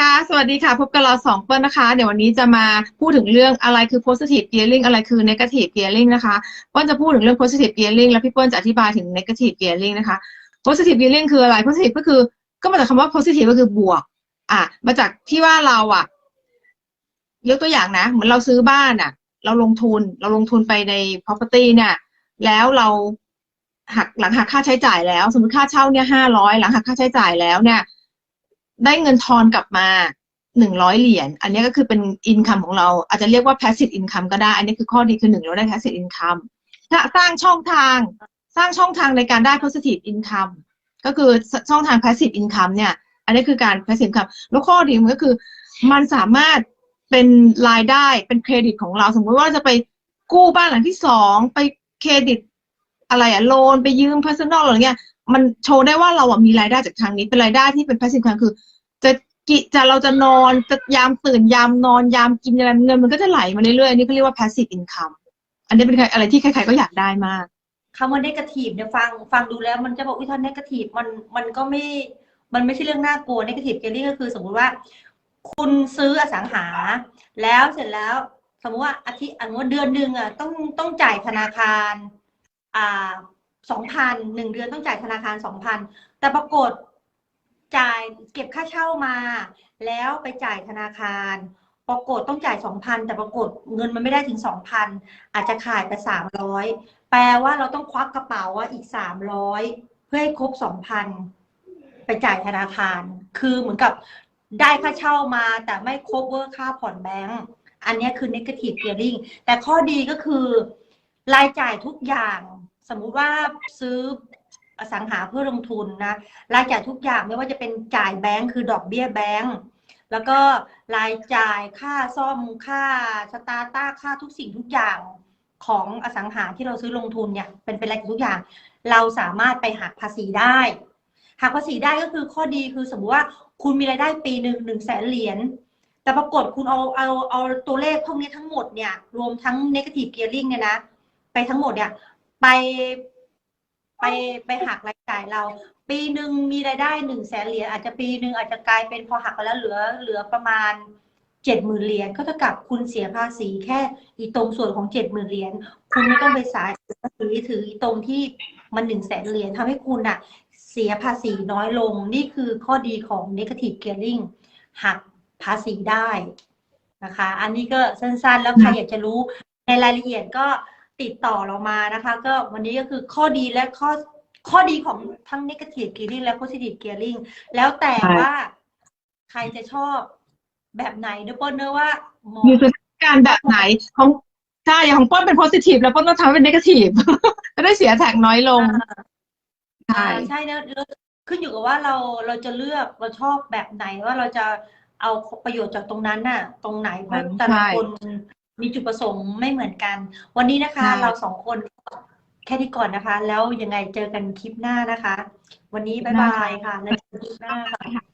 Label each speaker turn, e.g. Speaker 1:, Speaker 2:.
Speaker 1: ค่ะ สวัสดีค่ะ พบกับเราสองเปิ้ลนะคะ เดี๋ยววันนี้จะมาพูดถึงเรื่องอะไรคือ positive gearing อะไรคือ negative gearing นะคะเปิ้ลจะพูดถึงเรื่อง positive gearing แล้วพี่เปิ้ลจะอธิบายถึง negative gearing นะคะ positive gearing คืออะไร positive ก็คือก็มาจากคำว่า positive ก็คือบวก อะ มาจากที่ว่าเราอะยกตัวอย่างนะ เหมือนเราซื้อบ้านอะ เราลงทุน เราลงทุนไปใน property เนี่ย แล้วเราหักหลังหักค่าใช้จ่ายแล้ว สมมติค่าเช่าเนี่ยห้าร้อยหลังหักค่าใช้จ่ายแล้วเนี่ย ได้เงินทอนกลับมาหนึ่งร้อยเหรียญ อันนี้ก็คือเป็นอินคัมของเรา อาจจะเรียกว่า passive income ก็ได้ อันนี้คือข้อดีคือหนึ่งเราได้ passive income ถ้าสร้างช่องทาง สร้างช่องทางในการได้ positive income ก็คือช่องทาง passive income เนี่ย อันนี้คือการ passive income แล้วข้อดีมันก็คือ มันสามารถเป็นรายได้เป็นเครดิตของเรา สมมติว่าจะไปกู้บ้านหลังที่สองไปเครดิตอะไรอะโลนไปยืม personal อะไรเงี้ย มันโชว์ได้ว่าเราอะมีรายได้จากทางนี้เป็นรายได้ที่เป็น passive income คือ จะกิจะเราจะนอนจะยามตื่นยามนอนยามกินอะไรเงินมันก็จะไหลมาเรื่อยๆอันนี้ก็เรียกว่า passive income อันนี้เป็นอะไรที่ใครๆก็อยากได้มาก
Speaker 2: คำว่า negative เนี่ยฟังฟังดูแล้วมันจะบอกวิธี negative มันมันก็ไม่ มันไม่ใช่เรื่องน่ากลัว negative gearing ก็คือสมมุติว่า คุณซื้ออสังหา แล้วเสร็จแล้วสมมติว่าอาทิตย์อันว่าเดือนหนึ่งอะต้องต้องจ่ายธนาคารอ่าสองพันหนึ่งเดือนต้องจ่ายธนาคารสองพันแต่ปรากฏ จ่ายเก็บค่าเช่ามา แล้วไปจ่ายธนาคาร ปรากฏต้องจ่ายสองพันแต่ปรากฏเงินมันไม่ได้ถึงสองพันอาจจะขายไปสามร้อยแปลว่าเราต้องควักกระเป๋าอะอีกสามร้อยเพื่อให้ครบสองพันไปจ่ายธนาคาร คือเหมือนกับได้ค่าเช่ามาแต่ไม่ cover ค่าผ่อนแบงก์อันนี้คือ negative gearing แต่ข้อดีก็คือ รายจ่ายทุกอย่าง สมมุติว่าซื้อ อสังหาเพื่อลงทุนนะรายจ่ายทุกอย่างไม่ว่าจะเป็นจ่ายแบงก์คือดอกเบี้ยแบงก์แล้วก็รายจ่ายค่าซ่อมค่าสตาร์ต้าค่าทุกสิ่งทุกอย่างของอสังหาที่เราซื้อลงทุนเนี่ยเป็นเป็นรายจ่ายทุกอย่าง เราสามารถไปหักภาษีได้หักภาษีได้ก็คือข้อดีคือสมมติว่าคุณมีรายได้ปีหนึ่งหนึ่งแสนเหรียญแต่ปรากฏคุณเอาเอาเอาตัวเลขพวกนี้ทั้งหมดเนี่ยรวมทั้ง negative gearing เนี่ยนะ ไปทั้งหมดเนี่ยไป ไปไปหักรายจ่ายเรา ปีหนึ่งมีรายได้หนึ่งแสนเหรียญอาจจะปีหนึ่งอาจจะกลายเป็นพอหักไปแล้วเหลือเหลือประมาณเจ็ดหมื่นเหรียญก็เท่ากับคุณเสียภาษีแค่อีตรงส่วนของเจ็ดหมื่นเหรียญคุณไม่ต้องไปสายภาษีถืออีตรงที่มันหนึ่งแสนเหรียญทำให้คุณอะเสียภาษีน้อยลงนี่คือข้อดีของ negative gearing หักภาษีได้นะคะ อันนี้ก็สั้นๆ แล้วใครอยากจะรู้ในรายละเอียดก็ ติดต่อเรามานะคะ ก็วันนี้ก็คือข้อดีและข้อข้อดีของทั้ง negative gearing และ positive gearing แล้วแต่
Speaker 1: ใช่
Speaker 2: ว่าใครจะชอบแบบไหนเนอะเปิ้ลเนอะว่าเหมาะ
Speaker 1: มีสถานการณ์แบบไหนของใช่อย่างของเป้นเป็น positive แล้วเป้นต้องทำเป็น negative จะได้เสียแท็กน้อยลงใช่
Speaker 2: อ่าใช่เนอะแล้วขึ้นอยู่กับว่าเราเราจะเลือกเราชอบแบบไหนว่าเราจะเอาประโยชน์จากตรงนั้นน่ะ ตรงไหนเพราะแต่ละ
Speaker 1: ใช่
Speaker 2: คน มีจุดประสงค์ไม่เหมือนกัน วันนี้นะคะ
Speaker 1: ใช่
Speaker 2: เราสองคนแค่นี้ก่อนนะคะ แล้วยังไงเจอกันคลิปหน้านะคะ วันนี้บ๊ายบายค่ะ แล้วเจอกันคลิปหน้าค่ะ